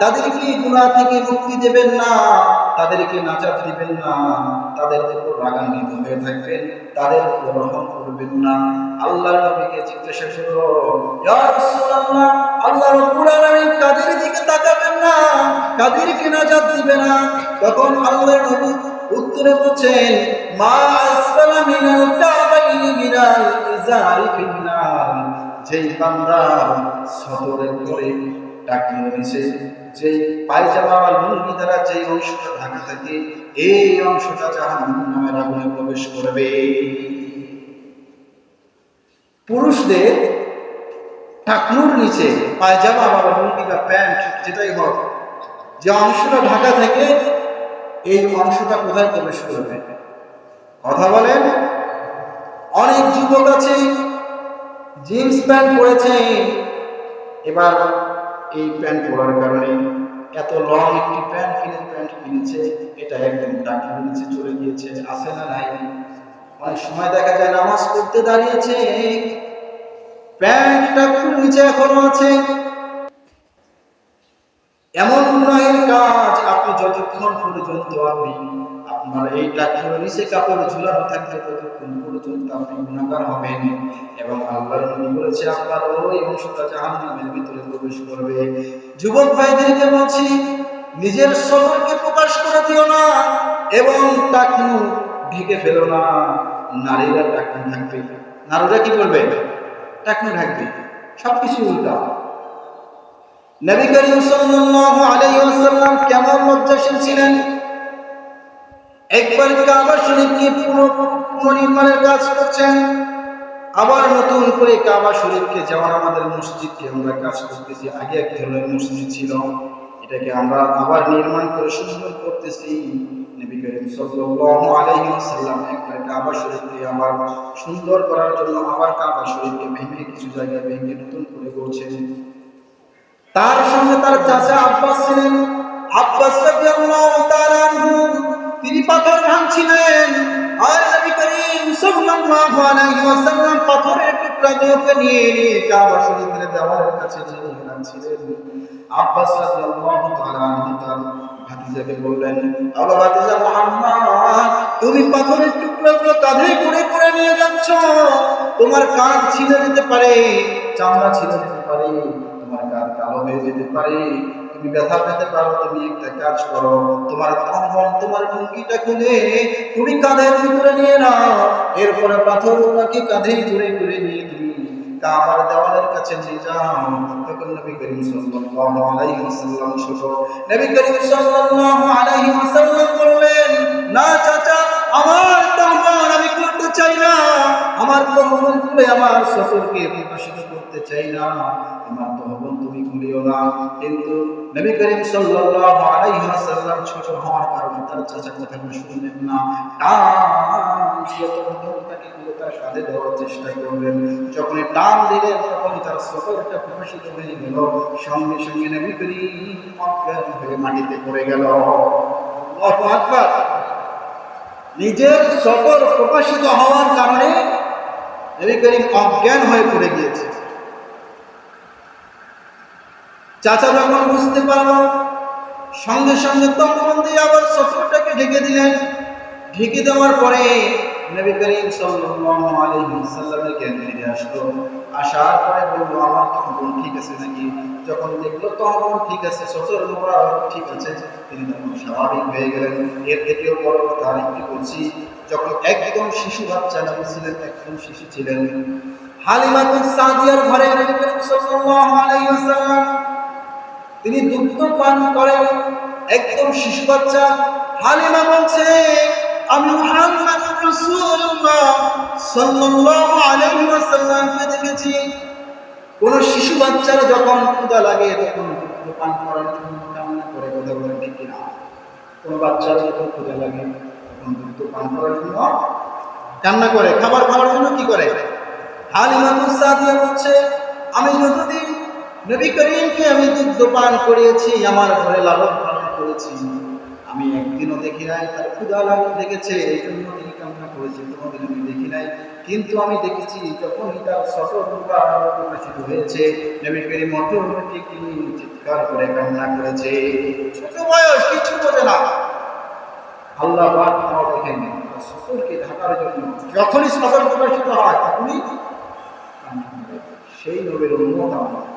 তাদেরকে থেকে মুক্তি দেবেন না। তাদেরকে নাজাত দিবেন না। তাদের উপর রাগান্বিত হয়ে থাকবেন। তাদের রহম করবেন না। আল্লাহর নবীকে জিজ্ঞাসা করল আল্লাহ রাব্বুল কাদের দিকে তাকাবেন? না কাদেরকে নাজাত দিবে না? তখন আল্লাহর নবী উত্তরে বলছেন, মা বান্দা সদরের পরে নিচে যেই পায়জামা বা লুঙ্গি দ্বারা যেই অংশটা ঢাকা থাকে, এই অংশটা জাহান্নামের আগুনে প্রবেশ করবে। পুরুষদের টাকনুর নিচে পায়জামা বা লুঙ্গি বা প্যান্ট, যেটাই হোক, যে অংশটা ঢাকা থেকে এই অংশটা কোথায় প্রবেশ করবে? কথা বলেন? অনেক যুবক আছে, জিন্স প্যান্ট পরেছে, এবার এই প্যান্ট পরার কারণে এত লং একটি প্যান্ট কিনে, প্যান্ট কিনেছে, এটা একদম টাকির নিচে চলে গিয়েছে আসে না নাই? অনেক সময় দেখা যায় নামাজ পড়তে দাঁড়িয়েছে প্যান্ট টাকুর নিচে এখনও আছে। এমন গুনাহের কাজ আপনি যতক্ষণ পর্যন্ত আপনি আপনার এই টাকুর নিচে কাপড় ঝুলানো থাকবে, ততক্ষণ পর্যন্ত আপনি গুণাগার হবেন এবং আল্লাহর নবী বলেছে, আপনার ওই অংশটা জাহান্নামের ভিতরে প্রবেশ করবে। যুবক ভাইদেরকে বলছি, নিজের সদরকে প্রকাশ করে দিও না এবং টাকনু ঢেকে ফেলো না। নারীরা টাকনু ঢাকবে নারীরা কি করবে? ঢাকবে উল্টা নবী করিম সাল্লাল্লাহু আলাইহি ওয়াসাল্লাম কেমন ছিলেন? একবার কাবা শরীফকে কাজ করছেন? আবার নতুন করে কাবা শরীফকে যেমন আমাদের মসজিদকে আমরা কাজ করতেছি। আগে একটি হলো মসজিদ ছিল। এটাকে আমরা আবার নির্মাণ করে সুন্দর করতেছি। নবী করিম সাল্লাল্লাহু আলাইহি ওয়াসাল্লাম একবার কাবা শরীফকে আবার সুন্দর করার জন্য আবার কাবা শরীফকে ভেঙে কিছু জায়গায় ভেঙে নতুন করে করছেন তার সঙ্গে তার চাচা আব্বাস ছিলেন। আব্বাস রাদিয়াল্লাহু তাআলা আনহু, তিনি পাথর ভাঙছিলেন। আর নবী করিম সাল্লাল্লাহু আলাইহি ওয়াসাল্লাম পাথরের টুকরাগুলোকে নিয়ে নিয়ে কাবা শরীফের দেওয়ালের কাছে নিয়ে রাখছিলেন আব্বাস রাদিয়াল্লাহু তাআলা আনহু তার ভাতিজাকে বললেন আবা ভাতিজা মুহাম্মদ তুমি পাথরের টুকরাগুলো কাঁধে করে করে নিয়ে যাচ্ছ। তোমার কাঁধ ছিঁড়ে যেতে পারে, চামড়া ছিঁড়ে যেতে পারে, তোমার কাঁধ কালো হয়ে যেতে পারে। তুমি ব্যথা পেতে পারো, তুমি একটা কাজ করো। তোমার তোমার লুঙ্গিটা খুলে তুমি কাঁধের ভিতরে নিয়ে নাও। এরপরে পাথর ওনাকে কাঁধেই ধরে করে নিয়ে তুমি কাবার দেওয়ালের কাছে নিয়ে যাও। তখন নবী করিম সাল্লাল্লাহু আলাইহি ওয়াসাল্লাম ছোট। নবী করিম সাল্লাল্লাহু আলাইহি ওয়াসাল্লাম বললেন, না চাচা, আমার তহমান আমি করতে চাই না। আমার তহমান খুলে আমার সফরকে প্রকাশিত করতে চাই না। আমার তহমান তুমি খুলিও না। কিন্তু নবী করিম সাল্লাল্লাহু আলাইহি ওয়াসাল্লাম ছোট হওয়ার কারণে তার চাচা কথাগুলো শুনলেন না। টান তার কাঁধে দেওয়ার চেষ্টা যখন দিলেন তখন তার প্রকাশিত হয়ে গেল সঙ্গে সঙ্গে হয়ে মাটিতে পড়ে গেল। নিজের সফর প্রকাশিত হওয়ার কারণে নবী করিম অজ্ঞান হয়ে পড়ে গিয়েছে। চাচা যখন বুঝতে পারল, সঙ্গে সঙ্গে তখন দিয়ে আবার সফরটাকে ঢেকে দিলেন। ঢেকে দেওয়ার পরে নবী করিম সাল্লাল্লাহু আলাইহি সাল্লামের জ্ঞান ফিরে আসলো। আসার পরে বলল, আমার তহবন ঠিক আছে নাকি? যখন দেখল তহবন ঠিক আছে সচর মোরা ঠিক আছে। তিনি তখন স্বাভাবিক হয়ে গেলেন। এর থেকেও বড় কথা আরেকটি বলছি, যখন একদম শিশু বাচ্চা নবী ছিলেন একদম শিশু ছিলেন। হালিমাতুস সাদিয়ার ঘরে নবী করিম সাল্লাল্লাহু আলাইহি ওয়াসাল্লাম, তিনি দুগ্ধ পান করেন। একদম শিশু বাচ্চা, হালিমা বলছে, আমি মুহাম্মদ দেখেছি, কোন শিশু বাচ্চার যখন ক্ষুধা লাগে, তখন পান করার জন্য কান্না করে ঠিক বাচ্চার যখন ক্ষুধা লাগে, তখন পান করার জন্য কান্না করে। খাবার খাওয়ার জন্য কি করে? বলছে, আমি যতদিন নবী করিমকে আমি দুগ্ধ পান করিয়েছি, আমার ঘরে লালন পালন করেছি, আমি একদিনও দেখি নাই, তার ক্ষুদা লাগ লেগেছে এই জন্য তিনি কান্না করেছি কোনোদিন আমি দেখি নাই। কিন্তু আমি দেখেছি যখনই তার সতর প্রকাশিত হয়েছে নবী করিম অটোমেটিকলি চিৎকার করে কামনা করেছে। ছোট বয়স কিছু বোঝে না। আল্লাহ তাও দেখেন সতরকে ঢাকার জন্য যখনই সতর প্রকাশিত হয় তখনই সেই নবীর উন্মত আমরা।